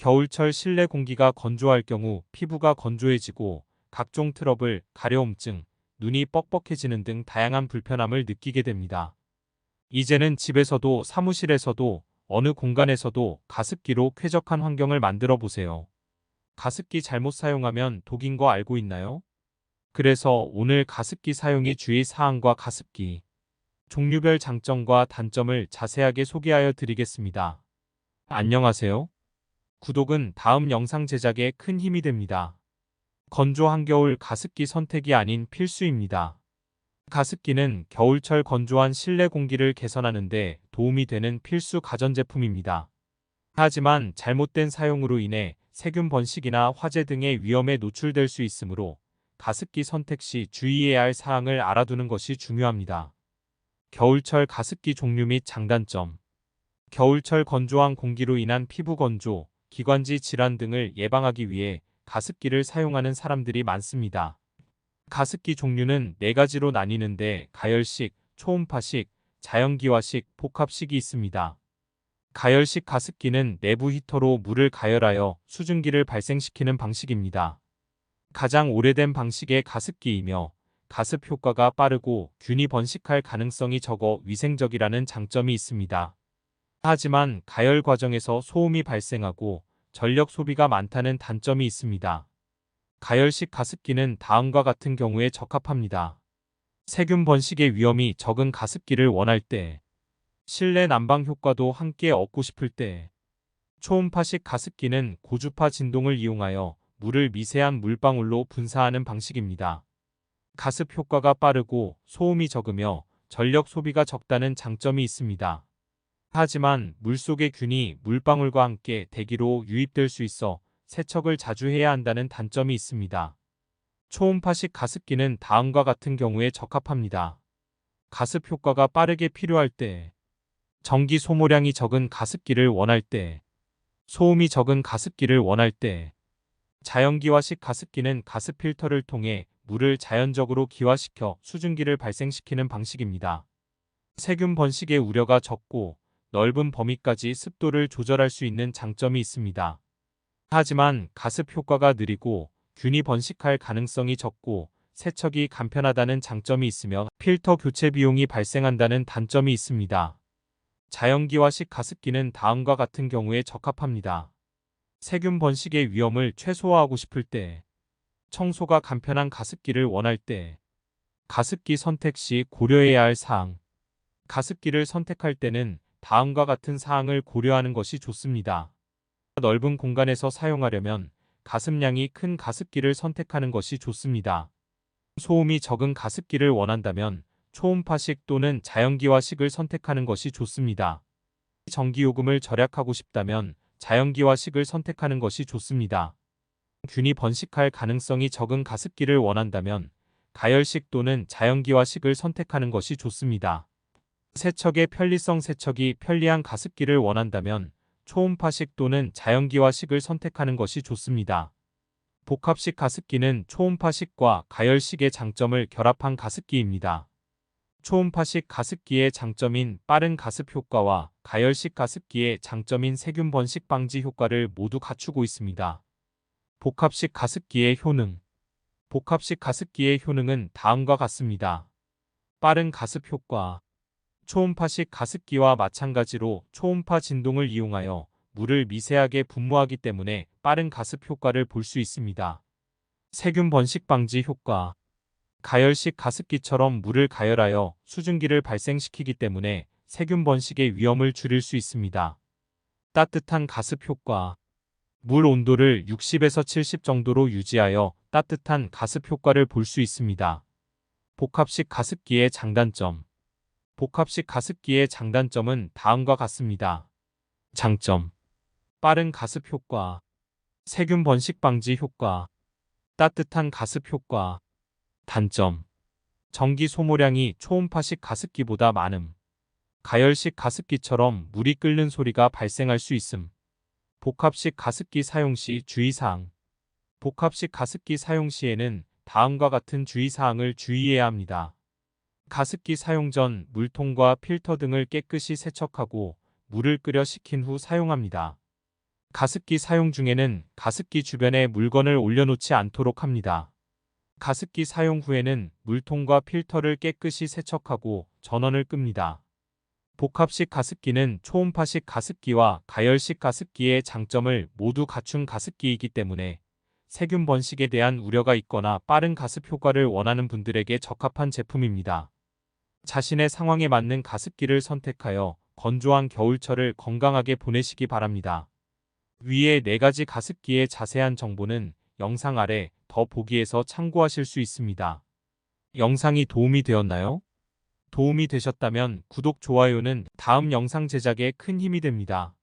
겨울철 실내 공기가 건조할 경우 피부가 건조해지고 각종 트러블, 가려움증, 눈이 뻑뻑해지는 등 다양한 불편함을 느끼게 됩니다. 이제는 집에서도 사무실에서도 어느 공간에서도 가습기로 쾌적한 환경을 만들어 보세요. 가습기 잘못 사용하면 독인 거 알고 있나요? 그래서 오늘 가습기 사용의 주의 사항과 가습기, 종류별 장점과 단점을 자세하게 소개하여 드리겠습니다. 안녕하세요. 구독은 다음 영상 제작에 큰 힘이 됩니다. 건조 한겨울 가습기 선택이 아닌 필수입니다. 가습기는 겨울철 건조한 실내 공기를 개선하는데 도움이 되는 필수 가전제품입니다. 하지만 잘못된 사용으로 인해 세균 번식이나 화재 등의 위험에 노출될 수 있으므로 가습기 선택 시 주의해야 할 사항을 알아두는 것이 중요합니다. 겨울철 가습기 종류 및 장단점 겨울철 건조한 공기로 인한 피부 건조, 기관지 질환 등을 예방하기 위해 가습기를 사용하는 사람들이 많습니다. 가습기 종류는 네 가지로 나뉘는데 가열식, 초음파식, 자연기화식, 복합식이 있습니다. 가열식 가습기는 내부 히터로 물을 가열하여 수증기를 발생시키는 방식입니다. 가장 오래된 방식의 가습기이며 가습 효과가 빠르고 균이 번식할 가능성이 적어 위생적이라는 장점이 있습니다. 하지만 가열 과정에서 소음이 발생하고 전력 소비가 많다는 단점이 있습니다. 가열식 가습기는 다음과 같은 경우에 적합합니다. 세균 번식의 위험이 적은 가습기를 원할 때, 실내 난방 효과도 함께 얻고 싶을 때, 초음파식 가습기는 고주파 진동을 이용하여 물을 미세한 물방울로 분사하는 방식입니다. 가습 효과가 빠르고 소음이 적으며 전력 소비가 적다는 장점이 있습니다. 하지만 물속의 균이 물방울과 함께 대기로 유입될 수 있어 세척을 자주 해야 한다는 단점이 있습니다. 초음파식 가습기는 다음과 같은 경우에 적합합니다. 가습 효과가 빠르게 필요할 때, 전기 소모량이 적은 가습기를 원할 때, 소음이 적은 가습기를 원할 때, 자연기화식 가습기는 가습 필터를 통해 물을 자연적으로 기화시켜 수증기를 발생시키는 방식입니다. 세균 번식의 우려가 적고 넓은 범위까지 습도를 조절할 수 있는 장점이 있습니다. 하지만 가습 효과가 느리고 균이 번식할 가능성이 적고 세척이 간편하다는 장점이 있으며 필터 교체 비용이 발생한다는 단점이 있습니다. 자연기화식 가습기는 다음과 같은 경우에 적합합니다. 세균 번식의 위험을 최소화하고 싶을 때, 청소가 간편한 가습기를 원할 때, 가습기 선택 시 고려해야 할 사항. 가습기를 선택할 때는 다음과 같은 사항을 고려하는 것이 좋습니다. 넓은 공간에서 사용하려면 가습량이 큰 가습기를 선택하는 것이 좋습니다. 소음이 적은 가습기를 원한다면 초음파식 또는 자연기화식을 선택하는 것이 좋습니다. 전기요금을 절약하고 싶다면 자연기화식을 선택하는 것이 좋습니다. 균이 번식할 가능성이 적은 가습기를 원한다면 가열식 또는 자연기화식을 선택하는 것이 좋습니다. 세척의 편리성 세척이 편리한 가습기를 원한다면 초음파식 또는 자연기화식을 선택하는 것이 좋습니다. 복합식 가습기는 초음파식과 가열식의 장점을 결합한 가습기입니다. 초음파식 가습기의 장점인 빠른 가습 효과와 가열식 가습기의 장점인 세균 번식 방지 효과를 모두 갖추고 있습니다. 복합식 가습기의 효능 복합식 가습기의 효능은 다음과 같습니다. 빠른 가습 효과 초음파식 가습기와 마찬가지로 초음파 진동을 이용하여 물을 미세하게 분무하기 때문에 빠른 가습 효과를 볼 수 있습니다. 세균 번식 방지 효과 가열식 가습기처럼 물을 가열하여 수증기를 발생시키기 때문에 세균 번식의 위험을 줄일 수 있습니다. 따뜻한 가습 효과 물 온도를 60에서 70 정도로 유지하여 따뜻한 가습 효과를 볼 수 있습니다. 복합식 가습기의 장단점 복합식 가습기의 장단점은 다음과 같습니다. 장점. 빠른 가습 효과. 세균 번식 방지 효과. 따뜻한 가습 효과. 단점. 전기 소모량이 초음파식 가습기보다 많음. 가열식 가습기처럼 물이 끓는 소리가 발생할 수 있음. 복합식 가습기 사용 시 주의사항. 복합식 가습기 사용 시에는 다음과 같은 주의사항을 주의해야 합니다. 가습기 사용 전 물통과 필터 등을 깨끗이 세척하고 물을 끓여 식힌 후 사용합니다. 가습기 사용 중에는 가습기 주변에 물건을 올려놓지 않도록 합니다. 가습기 사용 후에는 물통과 필터를 깨끗이 세척하고 전원을 끕니다. 복합식 가습기는 초음파식 가습기와 가열식 가습기의 장점을 모두 갖춘 가습기이기 때문에 세균 번식에 대한 우려가 있거나 빠른 가습 효과를 원하는 분들에게 적합한 제품입니다. 자신의 상황에 맞는 가습기를 선택하여 건조한 겨울철을 건강하게 보내시기 바랍니다. 위의 4가지 가습기의 자세한 정보는 영상 아래 더 보기에서 참고하실 수 있습니다. 영상이 도움이 되었나요? 도움이 되셨다면 구독, 좋아요는 다음 영상 제작에 큰 힘이 됩니다.